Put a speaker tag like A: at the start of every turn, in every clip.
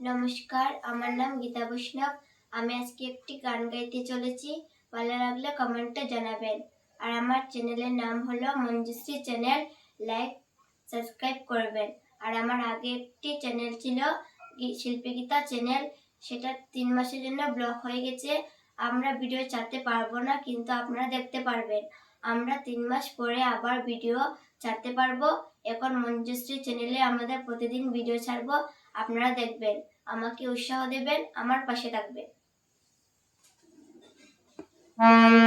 A: নমস্কার, আমার নাম গীতা বৈষ্ণব। আমি আজকে একটি গান গাইতে চলেছি। ভালো লাগলে কমেন্টে জানাবেন। আর আমার চ্যানেলের নাম হলো মঞ্জুশ্রী চ্যানেল। লাইক সাবস্ক্রাইব করবেন। আর আমার আগে একটি চ্যানেল ছিল শিল্পী গীতা চ্যানেল। সেটা তিন মাসের জন্য ব্লক হয়ে গেছে। আমরা ভিডিও ছাড়তে পারব না, কিন্তু আপনারা দেখতে পারবেন। আমরা তিন মাস পরে আবার ভিডিও ছাড়তে পারব। এখন মঞ্জুশ্রী চ্যানেলে আমাদের প্রতিদিন ভিডিও ছাড়বো। আপনারা দেখবেন, আমাকে উৎসাহ দেবেন, আমার পাশে থাকবেন।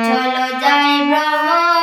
A: চলো যাই ভ্রমণে।